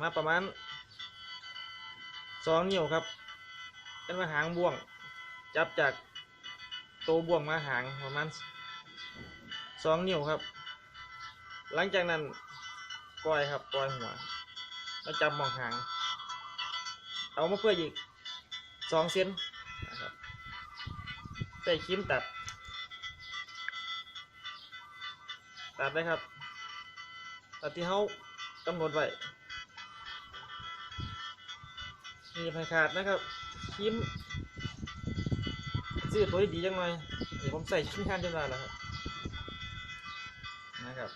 มาประมาณสองนิ้วครับเป็นมาหางบ่วง จับจากตัวบ่วงมาหางประมาณสองนิ้วครับ หลังจากนั้นปล่อยครับปล่อยหัวแล้วจับมองหาง เอามาเพื่ออีกสองเซนนะครับใส่ครีมตัด ตัดได้ครับตัดที่เขากำหนดไว้ มีไฟขาดนะครับครีมซื้อตัวดีๆจังหน่อยเดี๋ยวผมใส่ชิ้นงานจนได้แล้วครับนะครับ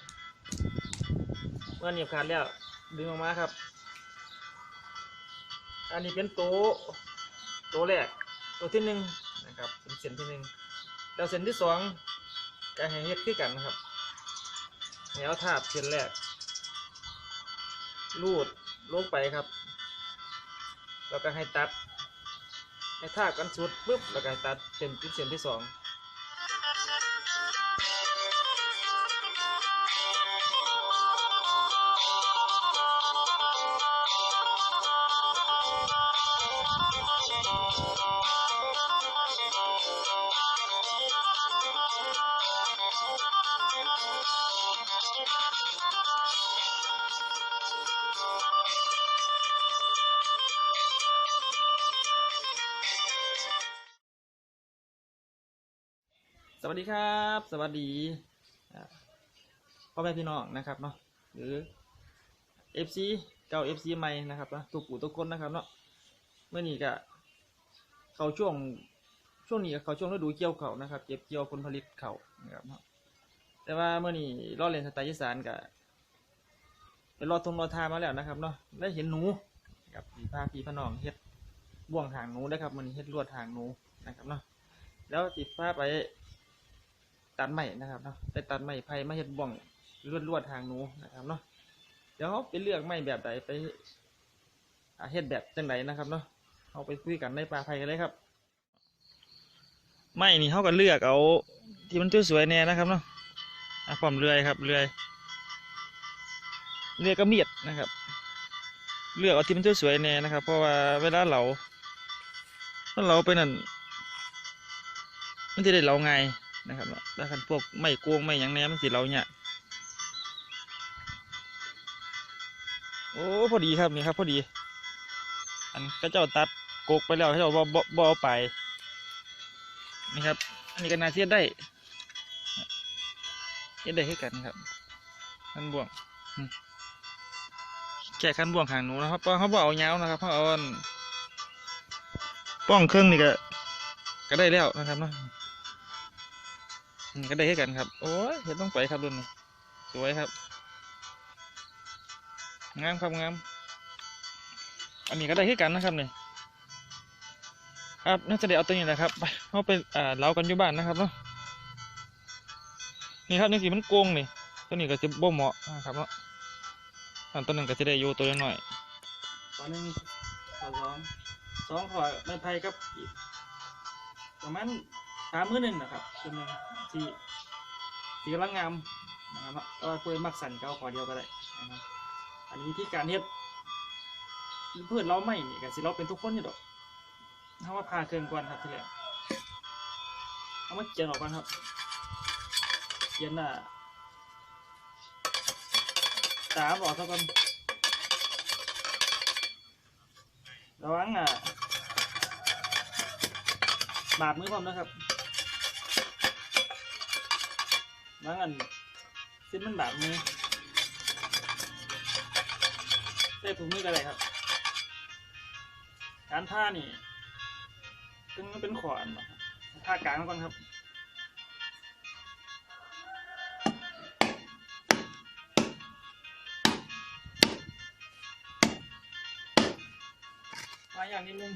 เมื่อเหนียบขาดแล้ว ดึงออกมาครับ อันนี้เป็นโต๊ะโต๊ะแรกโต๊ะที่หนึ่งนะครับเป็นเส้นที่หนึ่งแล้วเส้นที่สองก็ให้เฮ็ดคือกันนะครับแนวทาบเส้นแรกลูดลงไปครับ แล้วก็ให้ตัด ให้ทากันสุดปุ๊บแล้วก็ให้ตัดเป็นชุดเสียนที่สอง สวัสดีครับ สวัสดีพ่อแม่พี่น้องนะครับเนาะหรือ FC เก่า FC ใหม่นะครับเนาะทุกผู้ทุกคนนะครับเนาะเมื่อนี้ก็เขาช่วงช่วงนี้เขาช่วงฤดูเกี่ยวเขานะครับ เก็บเกี่ยวผลผลิตเขานะครับเนาะแต่ว่าเมื่อนี้รอดเรียนสไตล์อีสานก็เป็นรอดทงรอดทามาแล้วนะครับเนาะได้เห็นหนูกับพี่พาพี่พน้องเฮ็ดบ่วงหางหนูนะครับ มันเฮ็ดลวดหางหนูนะครับเนาะแล้วจิดพาไป ตัดไม้นะครับเนาะไปตัดไม้ไผ่มาเฮ็ดบ่วงลวดลวดทางนู้นะครับเนาะเดี๋ยวเขาไปเลือกไม้แบบใดไปเฮ็ดแบบจังไดนะครับเนาะเขาไปคุยกันในป่าไผ่กันเลยครับไม้นี่เขาก็เลือกเอา ที่มันสวยๆแน่นะครับเนาะอะพร้อมเลื่อยครับเลื่อยเลือยก็เมียดนะครับ เลือกเอาที่มันสวยๆแน่นะครับ เพราะว่าเวลาเราถ้าเราไปนั่นมันจะได้เราไง นะครับถ้าคันพวกไม่กวงไม่ยังแหนมันสิเราเนี่ยโอ้พอดีครับนี่ครับ พอดี อันก็เจ้าตัดโกกไปแล้วให้เราบ่บ่บ่เอาไปนี่ครับ อันนี้ก็นาเทียดได้เทียดได้ให้กันครับขันบ่วงแค่ขันบ่วงหางหนูนะครับเพราะเขาบ่เอายาวนะครับเขาเอาอันป้องเครื่องนี่ก็ก็ได้แล้วนะครับเนาะ ก็ได้ให้กันครับ โอ้ยเห็นต้องไปครับรุ่นนี้สวยครับ งามครับงาม อันนี้ก็ได้ให้กันนะครับนี่ครับน่าจะได้เอาตัวนี้แหละครับ ไปเอาไปอ่าเล้ากันอยู่บ้านนะครับเนาะ นี่ครับนี่สิมันโกงนี่ตัวนี้ก็จะบ่เหมาะนะครับเนาะอันตัวหนึ่งก็จะได้อยู่ตัวน้อยตัวหนึงขอสองสองขอไม่ไพ่ครับ ประมาณ สามมือหนึ่งนะครับตัวหนึงที่ที่กำลังงามนะครับเนาะก็คุยมักสั่นก็เอาขอเดียวก็ได้นะครับอันนี้ที่การเฮ็ดเพื่อนเราไม่นี่กันสิเราเป็นทุกคนอยู่ดอกเอาว่าพาเครื่องก่อนครับทีแรกเอามาเกียนออกก่อนครับเกียนน่ะตามออกซะก่อนระวังอะบาดมือผมนะครับ บางอันซิ้นมันบาดมือใส่ถุงมือกันเลยครับ การผ้านี่ซึ่งมันเป็นขออันนะครับผ้ากลางก่อนครับมาอย่างนิดนึง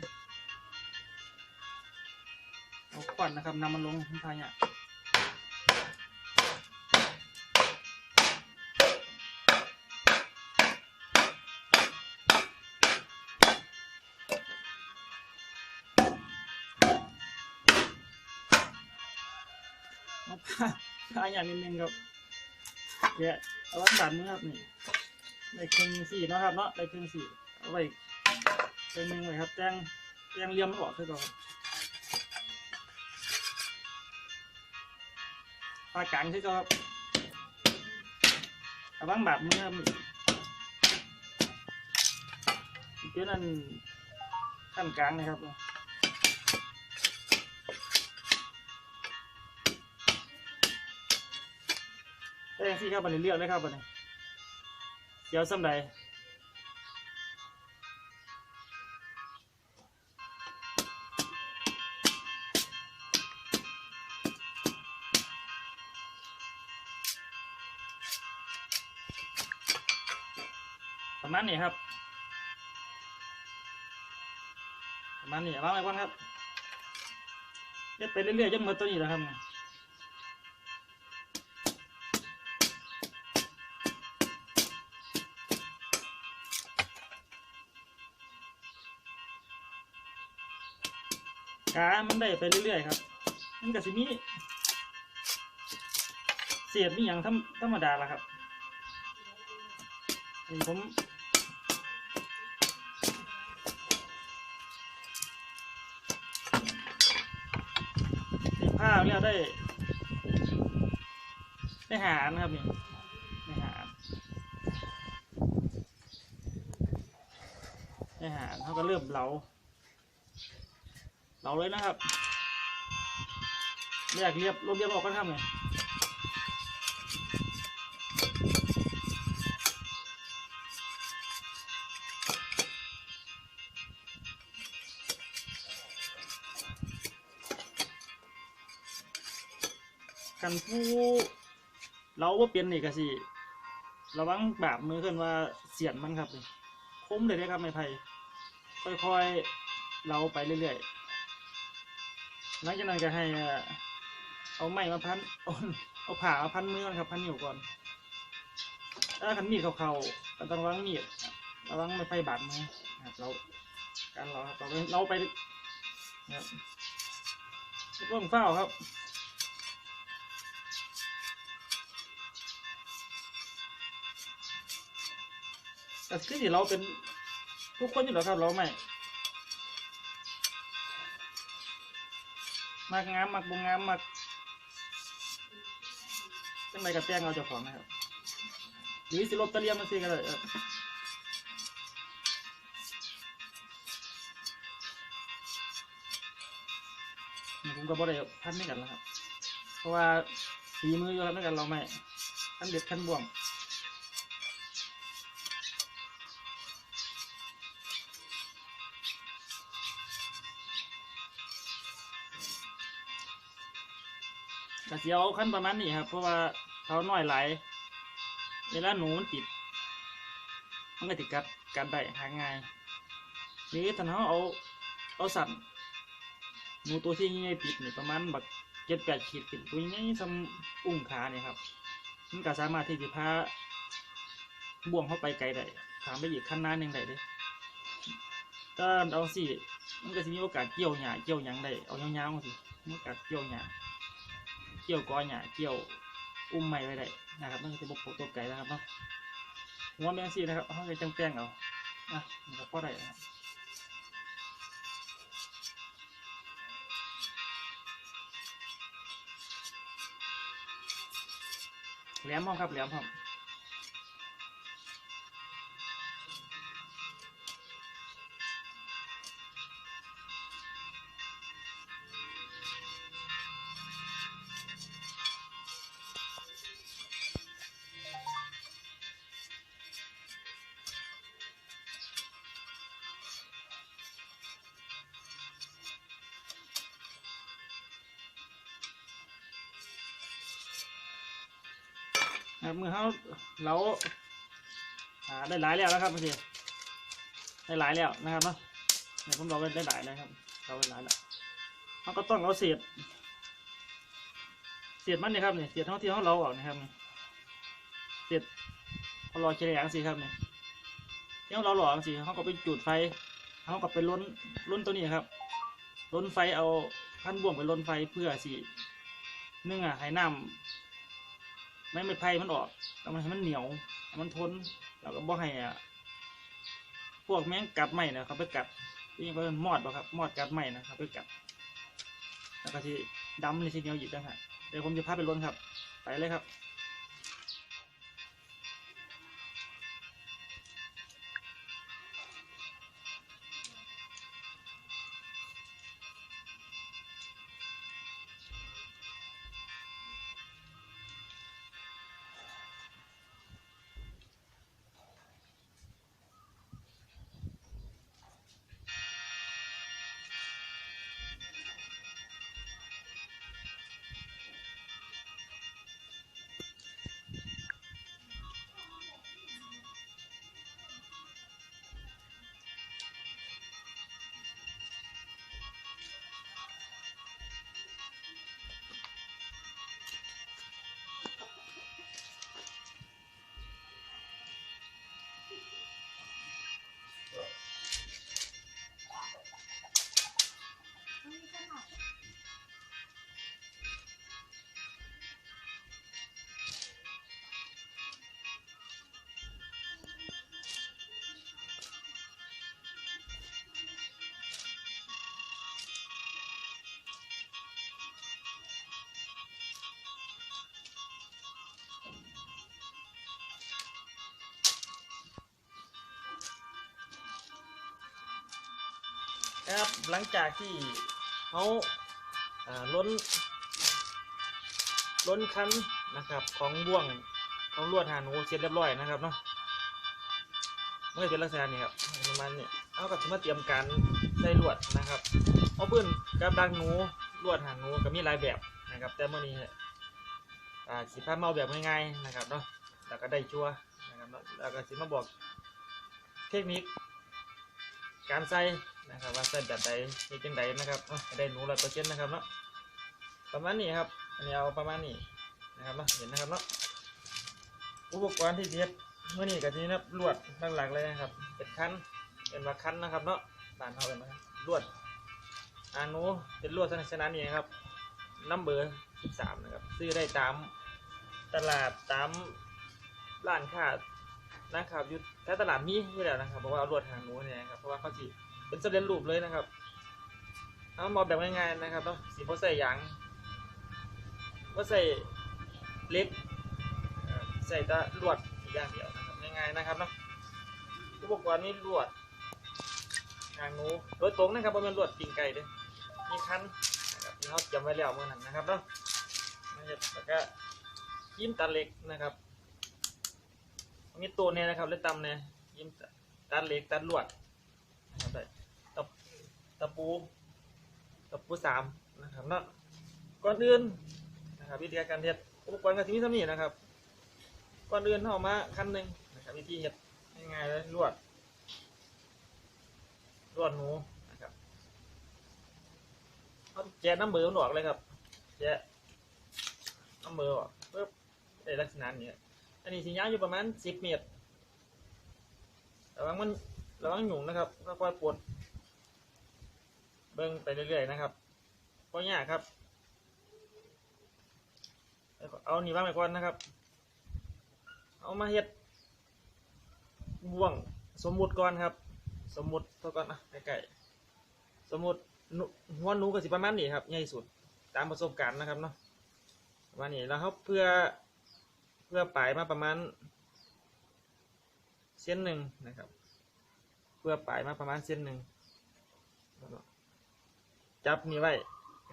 เอาขวัญนะครับนำมันลงทางอย่าง มาผ้าอย่างนิดนึงครับเดี๋ยวเอาไว้บาดมือครับนี่ได้ครึ่งสี่เนาะครับเนาะได้ครึ่งสี่เอาไว้ครึ่งหนึ่งไว้ครับแจ้งแจ้งเลี่ยมมันออกคือก่อนปลากลางคือก่อนครับระวังบาดมือครับเดี๋ยวนั้นขั้นกลางนะครับ ได้ยังสี่ครับบันนี้เลือกเลยครับบันนี้เดี๋ยวซ้ำใดประมาณนี้ครับ ประมาณนี้วางไว้ก่อนครับเฮ็ดไปเรื่อยๆจนหมดตัวนี้แหล้วครับ กามันได้ไปเรื่อยๆครับ มันก็สิมีเศษมีอย่างธรรมธรรมดาละครับนนี้ผมติดผ้าเนี่ยได้ ได้หารนะครับนี่ได้หารได้หารเขาก็เริ่มเหลา เราเลยนะครับไม่อยากเรียบรวมเรียบออกกันครับไงกันผู้เราว่าเปลี่ยนนี่ก็สิระวังบาปมือขึ้นว่าเสียนมันครับนี่คมเลยนะครับไม้ไผ่ค่อยๆ เราไปเรื่อยๆ หลังจากนั้นก็ให้เอาไม้มาพันเอาผ่ามาพันมือก่อนครับ พันนิ้วก่อนถ้าขันมีดเขาเขาๆก็ต้องระวังมีดระวังไม่ไฟบาดมือนะครับเราการเราครับเราไปเราไปครับเรื่องเฝ้าครับแต่ที่ที่เราเป็นทุกคนอยู่แล้วครับเราไม่ มักงามมักบงงามมักจังไรกับแจ้งเอาเจ้าของนะครับหรือสิลบตะเลียมมาสิก็ได้เออนี่ผมก็บ่ได้พันด้วยกันแล้วครับ เพราะว่าฝีมืออยู่ครับด้วยกันเราไม่ขั้นเด็ดขั้นบ่วง กระเสียวขั้นประมาณนี้ครับ เพราะว่าเขาน้อยหลายเวลาหนูมันติด มันก็ติดกัดกันได้หาง่ายหรือถ้าเขาเอาเอาสัตว์หนูตัวที่ง่ายติดนี่ประมาณแบบเจ็ดแปดขีดติดตัวง่ายๆซ้ำอุ้งขาเนี่ยครับมันก็สามารถที่จะพาบ่วงเข้าไปไกลได้ถามไปอีกขั้นหน้าหนึ่งได้เลยถ้าเอาสิมันก็จะมีโอกาสเกี่ยวหญ้าเกี่ยวหยังได้เอายาวๆสิมีโอกาสเกี่ยวหญ้า กี่ยวก้อยเนี่ยเกี่ยวอุ้มไม้ไว้ได้นะครับนั่นคือระบกตัวไก่นะครับเนาะหัวแมงซีนะครับเขาจะจังแป้งเอาอะนี่ก็พอได้นะครับแหลมห้องครับแหลมห้อง ครับมือเขาเราอ่าได้หลายแล้วนะครับพี่ได้หลายแล้วนะครับเนาะเนี่ยผมเราได้หลายแล้วครับ เราได้หลายแล้วเขาก็ต้องเอาเศษเศษมันเนี่ยครับเนี่ยเศษเท่าที่เขาเราออกนะครับเนี่ยเศษเขารอเฉลี่ยงสิครับเนี่ยที่เขาเราหล่อสิเขาก็ไปจุดไฟเขาก็ไปล้นล้นตัวนี้ครับล้นไฟเอาพันบ่วงไปล้นไฟเพื่อสินึ่งอะให้น้ำ ไม่ไม่ไผ่มันออกแล้วมันให้มันเหนียว มันทนแล้วก็บ่ให้อะพวกแมงกัดไหมนะครับไปกัดนี่ก็มอดบ่ครับมอดกัดไหมนะครับไปกัดแล้วก็ที่ดำเลยทีเดียวหยิบได้ฮะเดี๋ยวผมจะพาไปล้นครับ ไปเลยครับ ครับหลังจากที่เขาล้น ล้นคันนะครับ ของบ่วงของลวดหาหนูเสร็จเรียบร้อยนะครับเนาะเมื่อเป็นลักษณะนี้ครับประมาณนี้เอากับมาเตรียมการใส่ลวดนะครับเอาปืนกับดังหนูลวดหางหนูก็มีหลายแบบนะครับ แต่เมื่อนี้อ่าสิพาเมาแบบง่ายๆนะครับเนาะแล้วก็ได้ชัวนะครับแล้วก็สิมาบอกเทคนิคการใส่ นะครับ ว่าใส่แบบใดมีจังใดนะครับได้หนูร้อยเปอร์เซ็นต์นะครับเนาะประมาณนี้ครับอันนี้เอาประมาณนี้นะครับเนาะเห็นนะครับเนาะอุปกรณ์ที่เทียบเมื่อนี้กับทีนี้นะลวดหลักๆเลยนะครับเป็นคันเป็นว่าคันนะครับเนาะบานเขาเป็นว่าลวดอาหนูเป็นลวดชนิดนี้นะครับนัมเบอร์สามนะครับ ซื้อได้ตามตลาดตามร้านค้านะครับอยู่แถวตลาดมีอยู่แล้วนะครับเพราะว่าเอาลวดหางนูเนี่ยนะครับเพราะว่าเขาจี เป็นสำเร็จรูปเลยนะครับเอามาแบบง่ายๆนะครับต้องสีโพใส่ยางก็ใส่เล็กใส่ตะลวดอย่างเดียวนะครับง่ายๆนะครับเนาะอุปกรณ์นี้ลวดหางหนูโดยตรงนะครับเพราะเป็นลวดปิงไก่เด้วยมีคันนะครับที่เขาจำไว้แล้วเมื่อนั้นนะครับเนาะแล้วก็ยิ้มตาเล็กนะครับมีตัวเนี่ยนะครับเล่นตำเนี่ยยิ้มตัดเหล็กตัดลวดนะครับได้ ตะปูตะปูสามนะครับเนาะก่อนอื่นนะครับวิธีการเฮ็ดอุปกรณ์ก็สิมีสมีนะครับก่อนอื่นเอามาขั้นหนึ่งนะครับวิธีเฮ็ดง่ายๆเลยลวดลวดหนูนะครับเอาแกะน้ำเบอร์มันออกเลยครับแกะน้ำเบอออกปึ๊บได้ลักษณะนี้อันนี้สิยาวอยู่ประมาณสิบเมตรระวังมันระวังหยุ่งนะครับก็ค่อยปวด เบิ้งไปเรื่อยๆนะครับเพราะยากครับ เอานี่บ้างไปก่อนนะครับ เอามาเฮ็ดบ่วงสมมุติก่อนครับ สมมุติเท่าก่อนนะใกล้ๆสมมุติหัวหนูก็สิประมาณนี้ครับใหญ่สุดตามประสบการณ์นะครับเนาะประมาณนี้แล้วเขาเพื่อเพื่อปลายมาประมาณเส้นหนึ่งนะครับ เพื่อปลายมาประมาณเส้นหนึ่งแล้ว จับนี่ไว้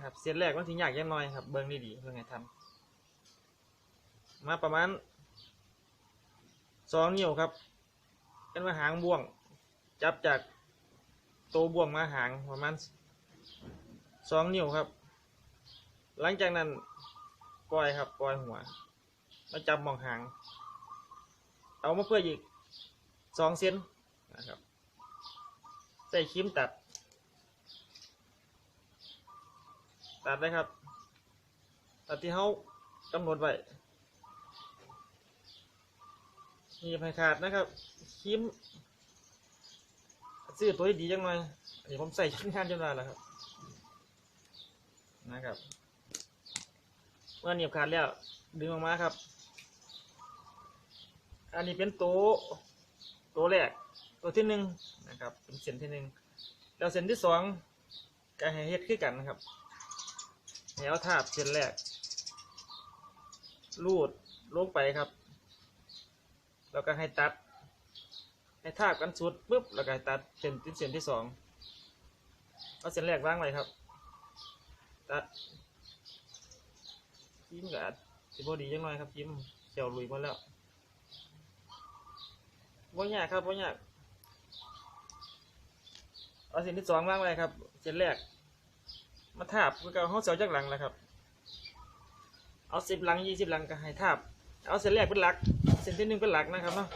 ครับเส้นแรกมันถึงยากยังน้อยครับ เบิ้งดีๆเพื่อไงทำมาประมาณสองนิ้วครับเป็นว่าหางบ่วง จับจากตัวบ่วงมาหางประมาณสองนิ้วครับ หลังจากนั้นปล่อยครับปล่อยหัวมาจับมองหาง เอามาเพื่ออีกสองเซนนะครับใส่ครีมตัด ตัดเลยครับ ตัดที่เขากำหนดไว้นี่ไม่ขาดนะครับครีมซื้อตัวที่ดีจังหน่อยอันนี้ผมใส่ชิ้นงานจนได้แล้วครับ นะครับ เมื่อเหนียบขาดแล้ว ดึงออกมาครับ อันนี้เป็นโตัวตัวแรกตัวที่หนึ่งนะครับ เป็นเส้นที่หนึ่งแล้วเส้นที่สองก็ให้เฮ็ดคือกันนะครับ ให้เอาทาบเส้นแรกรูดลงไปครับ แล้วก็ให้ตัด ให้ทาบกันสุดปุ๊บแล้วก็ให้ตัดเส้นที่เส้นที่สองเอาเส้นแรกวางไว้ครับ ตัดพิมกับสิบดีจังหน่อยครับพิมเขียวลุยมาแล้วว่ายากครับว่ายากเอาเส้นที่สองวางไว้ครับ เส้นแรก มาทาบก็เอาห้องเสาจากหลังแล้วครับ เอาสิบหลังยี่สิบหลังก็ให้ทาบ เอาเส้นแรกเป็นหลัก เส้นที่หนึ่งเป็นหลักนะครับเนาะ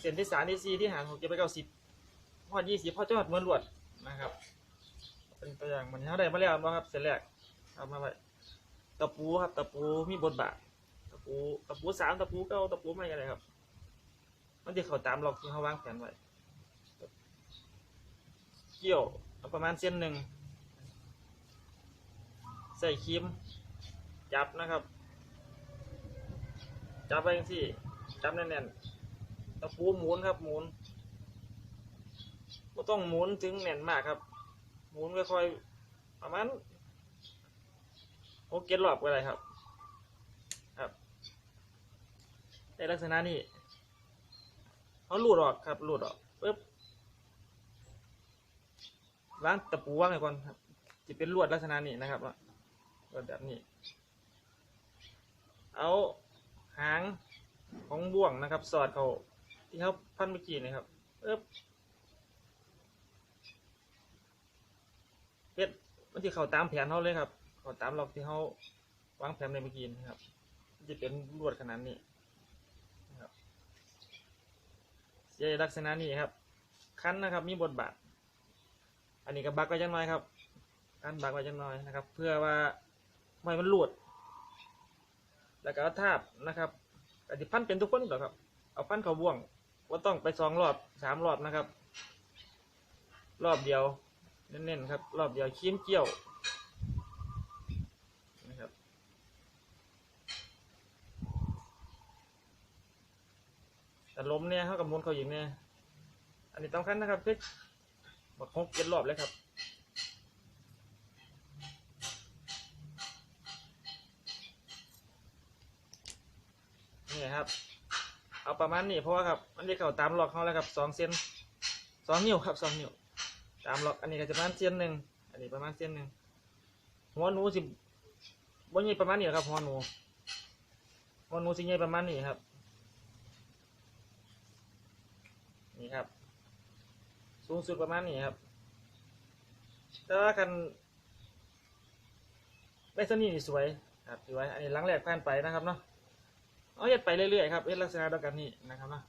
เส้นที่สามที่สี่ที่หารหกจะไปเก้าสิบพอยี่สิบพอจอดเหมือนลวดนะครับ เป็นตัวอย่างมันเขาได้มาแล้วบ่ครับเส้นแรกเอามาไว้ตะปูครับตะปูมีบทบาทตะปูตะปูสามตะปูเก้าตะปูไม่อะไรครับ มันจะเข้าตามหลอกที่เขาวางแผนไว้เกี่ยวเอาประมาณเส้นหนึ่ง ใส่ครีมจับนะครับ จับไปที่จับแน่นๆตะปูหมุนครับหมุนไม่ต้องหมุนถึงแน่นมากครับ หมุนค่อยๆประมาณหกเจ็ดรอบก็ได้ครับ ครับในลักษณะนี้เขาลูดออกครับลูดออกปึ๊บวางตะปูวางไว้ก่อนครับจะเป็นลวดลักษณะนี้นะครับ แบบนี้ เอาหางของบ่วงนะครับ สอดเขาที่เขาพันเมื่อกี้นะครับปึ๊บเฮ็ดมันจะเขาตามแผนเขาเลยครับ เขาตามหลอกที่เขาวางแผนในเมื่อกี้นะครับมันจะเป็นลวดขนาดนี้นะครับเสียลักษณะนี้ครับ คั้นนะครับ มีบทบาท อันนี้ก็บักไว้จังน้อยครับคันบักไว้จังน้อยนะครับ เพื่อว่า ไม่มันหลุดแล้วก็ทาบนะครับกติพันเป็นทุกคนหรอกครับ เอาพันเขาบ่วงว่าต้องไปสองรอบสามรอบนะครับ รอบเดียวเน้นๆครับ รอบเดียวเคี้ยมเกี่ยวนะครับแต่ล้มเนี่ยเขากับมุนเขาอยู่เนี่ยอันนี้ต้องขั้นนะครับเพื่อบักฮกเจ็ดรอบเลยครับ นี่ครับ เอาประมาณนี้เพราะว่าครับมันจะเข้าตามล็อกเขาแล้วครับสองเซนสองนิ้วครับสองนิ้วตามล็อกอันนี้ก็จะประมาณเซนหนึ่งอันนี้ประมาณเซนหนึ่งหัวหนูสิบนใหญ่ประมาณนี้ครับหัวหนูหัวหนูสิใหญ่ประมาณนี้ครับ นี่ครับ สูงสุดประมาณนี้ครับแต่ว่าคันได้สนี่นี่สวยครับสวยอันนี้หลังแรกผ่านไปนะครับเนาะ เอาเฮ็ดไปเรื่อยๆครับเฮ็ดลักษณะเดียวกันนี่นะครับเนาะ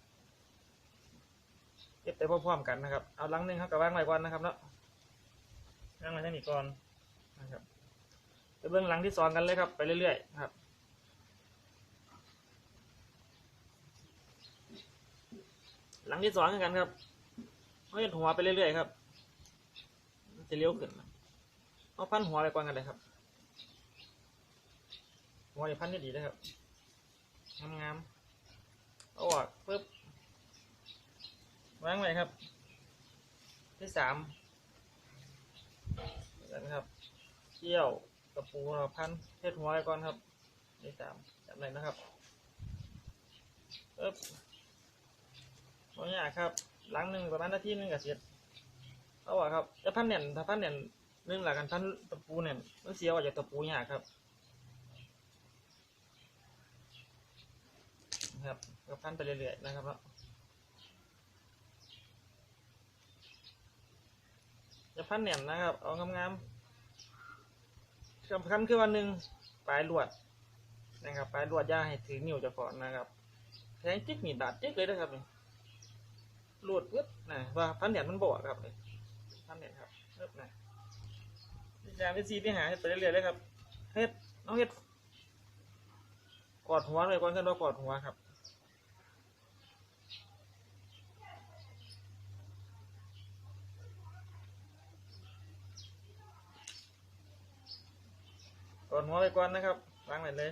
เฮ็ดไปพร้อมๆกันนะครับ เอาลังหนึ่งครับกับวางไว้ก่อนนะครับเนาะวางไว้ที่นี่ก่อนนะครับไปเบื้องหลังที่สองกันเลยครับ ไปเรื่อยๆครับหลังที่สองกันครับเอาเฮ็ดหัวไปเรื่อยๆครับจะเลี้ยวขึ้นเอาพันหัวไปก่อนกันเลยครับหัวนี่พันได้ดีนะครับ งามงามๆเอาออกปึ๊บวางไว้ครับ ที่สามแล้วนะครับเที่ยวกระปูเราพันเทศหัวไว้ก่อนครับที่สามจำเลยนะครับปึ๊บตัวนี้ครับ หลังหนึ่งประมาณนาทีหนึงกับเสร็จเอาออกครับจะพันเน่นถ้าพันเน่นหนึ่งหลักกันพันตะปูเน่นมันเสียออกจากตะปูเนี่ยากครับ นะครับก็พันไปเรื่อยๆนะครับจะพันแหนมนะครับ เอางามๆสำคัญคือวันหนึ่งปลายลวดนะครับปลายลวดย่าให้ถือนิ้วจะก่อนนะครับแทงจิ๊กนี่บาดจิ๊กเลยนะครับลวดปึ๊บนะว่าพันแหนมมันบอดครับพันแหนมครับปึ๊บนะยามที่ซีที่หาให้ไปเรื่อยๆเลยครับเฮ็ดน้องเฮ็ดกอดหัวเลยก่อนขึ้นว่ากอดหัวครับ อนหัวไปก่อนนะครับล้างหน่อยเลย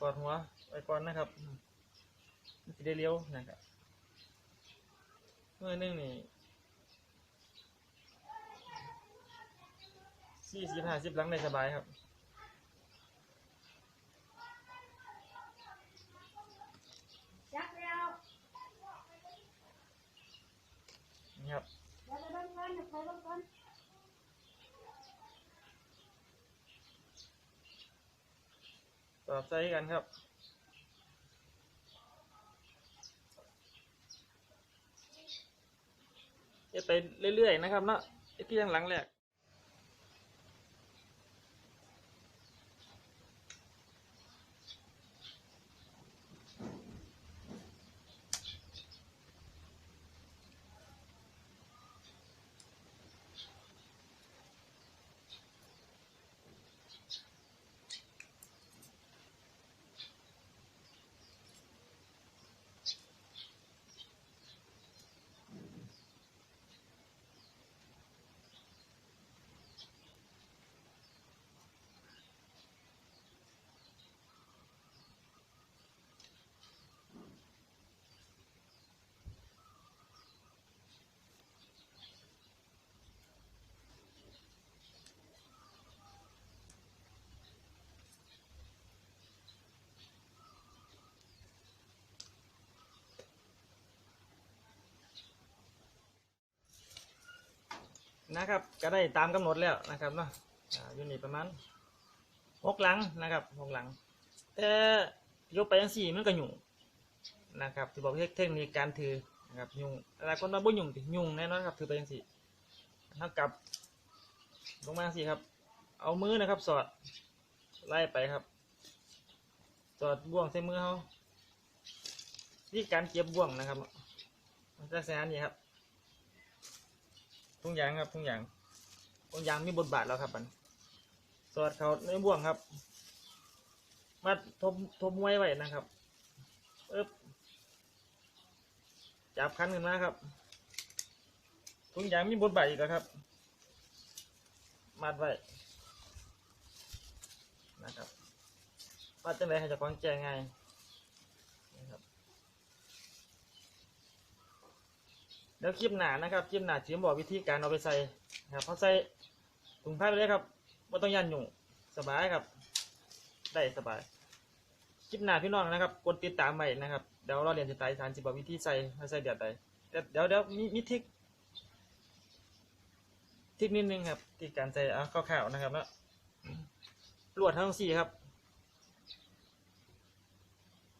กอดหัวไปก่อนนะครับจะได้เลี้ยวนะครับเมื่อนึ่งนี่สี่สิบห้าสิบหลังได้สบายครับ ก่อนเดี๋ยวไปเบิ่งก่อนสอบใส่กันครับจะไปเรื่อยๆนะครับเนาะไอ้ที่ข้างหลังแหละ นะครับ ก็ได้ตามกำหนดแล้วนะครับเนาะอยู่นี่ประมาณหกหลังนะครับหกหลังแต่ยกไปยังสี่มันก็ยุ่งนะครับที่บอกเทคนิคการถือนะครับยุ่งหลายคนว่าบ่ยุ่งติยุ่งแน่นอนครับถือไปยังสี่เท่ากับลงมาสี่ครับ เอามือนะครับสอดไล่ไปครับ สอดบ่วงใส่มือเขาที่การเก็บบ่วงนะครับลักษณะนี้ครับ ทุงยางครับทุงยางทุงยางมีบทบาทแล้วครับมันสอดเขาในบ่วงครับ มาทบทบมวยไว้นะครับเอ๊บจับคันขึ้นมาครับทุงยางมีบทบาทอีกแล้วครับ มัดไว้นะครับมัดจังไรให้เจะฟังแจงไงายนะครับ เดี๋ยวคลิปหนานะครับคลิปหนาจะบอกวิธีการเอาไปใส่นะครับเขาใส่ถุงผ้าไปเลยครับไม่ต้องยันหยุ่งสบายครับ ได้สบายคลิปหนาพี่น้องนะครับกดติดตามใหม่นะครับเดี๋ยวเราเรียนจะตายฐานจะบอกวิธีใส่ให้ใส่เดือดใดแต่เดี๋ยวเดี๋ยวมีมีทิกทิกนิดนึงครับที่การใส่เอาข้าวๆนะครับแล้วลวดทั้งสี่ครับ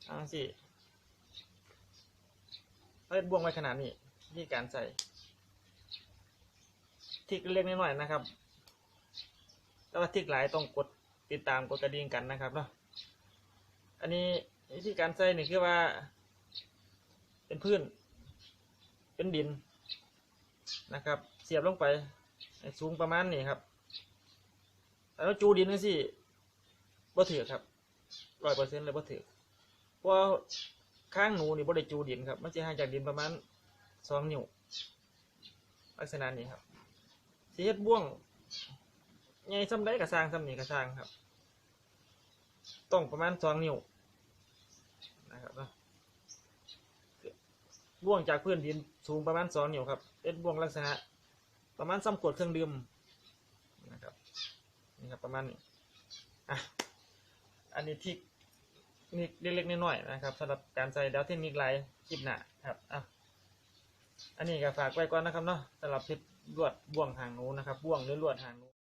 ทั้งสี่เอ้ยบวงไว้ขนาดนี้ ที่การใส่ทิกเล็กๆน้อยนะครับ แต่ว่าทิกหลายต้องกดติดตามกดกระดิ่งกันนะครับเนาะ อันนี้วิธีการใส่นี่คือว่า เป็นพื้น เป็นดินนะครับ เสียบลงไปสูงประมาณนี้ครับ แล้วจูดินนี่สิบ่ถือครับร้อยเปอร์เซ็นต์เลยบ่ถือเพราะข้างหนูนี่บ่ได้จูดินครับ มันจะห่างจากดินประมาณ สองนิ้วลักษณะนี้ครับสีเฮ็ดบ่วงใหญ่ซ้ำได้กระสร้างซ้ำนี่กระสร้างครับต้องประมาณสองนิ้วนะครับบ่วงจากพื้นดินสูงประมาณสองนิ้วครับเฮ็ดบ่วงลักษณะ ประมาณซ้ำขวดเครื่องดื่มนะครับนี่ครับประมาณนี้อะอันนี้ที่นี่เล็กๆน้อยๆนะครับสำหรับการใส่ดาวเทคนิคไลน์คลิปหน้าครับอะ อันนี้ก็ฝากไว้ก่อนนะครับเนาะสำหรับเพชรลวดบ่วงหางหนูนะครับบ่วงหรือลวดหางหนู